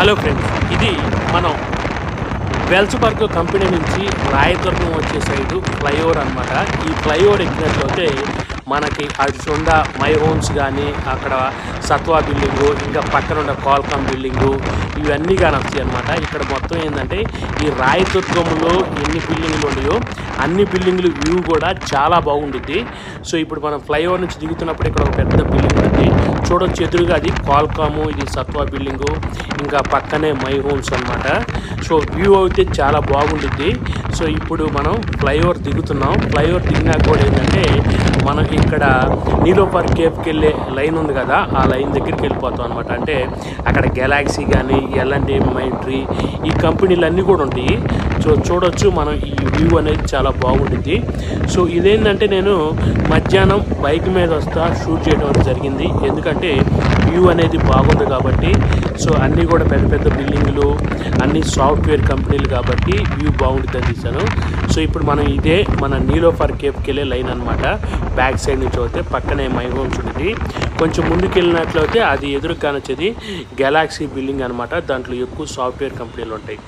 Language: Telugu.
హలో ఫ్రెండ్స్ ఇది మనం వెల్స్బర్గ్ కంపెనీ నుంచి రాయదుర్గం వచ్చే సైడు ఫ్లైఓవర్ అనమాట ఈ ఫ్లైఓవర్ ఎక్కినట్లయితే మనకి అటు చూడ మై హోమ్స్ కానీ అక్కడ సత్వా బిల్డింగు ఇంకా పక్కన ఉన్న కాల్కామ్ బిల్డింగు ఇవన్నీ కానీ వస్తాయి అనమాట ఇక్కడ మొత్తం ఏంటంటే ఈ రాయదుర్గంలో ఎన్ని బిల్డింగ్లు ఉన్నాయో అన్ని బిల్డింగ్లు వ్యూ కూడా చాలా బాగుంటుంది సో ఇప్పుడు మనం ఫ్లైఓవర్ నుంచి దిగుతున్నప్పుడు ఇక్కడ ఒక పెద్ద బిల్డింగ్ ఉంది చూడొచ్చు ఎదురుగా అది కాల్కాము ఇది సత్వా బిల్డింగు ఇంకా పక్కనే మై హోమ్స్ అన్నమాట. సో వ్యూ అయితే చాలా బాగుంటుంది సో ఇప్పుడు మనం ఫ్లైఓవర్ దిగుతున్నాం. ఫ్లైఓవర్ దిగినా కూడా ఏంటంటే మనం ఇక్కడ నీలోఫర్ కేఫ్కి వెళ్ళే లైన్ ఉంది కదా ఆ లైన్ దగ్గరికి వెళ్ళిపోతాం అనమాట అంటే అక్కడ గెలాక్సీ కానీ ఎల్ఎన్డి మైట్రీ ఈ కంపెనీలు అన్నీ కూడా ఉంటాయి. సో చూడొచ్చు మనం ఈ వ్యూ అనేది చాలా బాగుంటుంది సో ఇదేంటంటే నేను మధ్యాహ్నం బైక్ మీద వస్తా షూట్ చేయడం జరిగింది. ఎందుకంటే వ్యూ అనేది బాగుంది కాబట్టి సో అన్నీ కూడా పెద్ద పెద్ద బిల్డింగ్లు అన్ని సాఫ్ట్వేర్ కంపెనీలు కాబట్టి వ్యూ బాగుంటుందని తీశాను. సో ఇప్పుడు మనం ఇదే మన నీలోఫర్ కేప్కి వెళ్ళే లైన్ అనమాట బ్యాక్ సైడ్ నుంచి అయితే పక్కనే మైహోమ్స్ ఉంటుంది కొంచెం ముందుకు వెళ్ళినట్లయితే అది ఎదురు కానొచ్చేది గెలాక్సీ బిల్డింగ్ అనమాట దాంట్లో ఎక్కువ సాఫ్ట్వేర్ కంపెనీలు ఉంటాయి.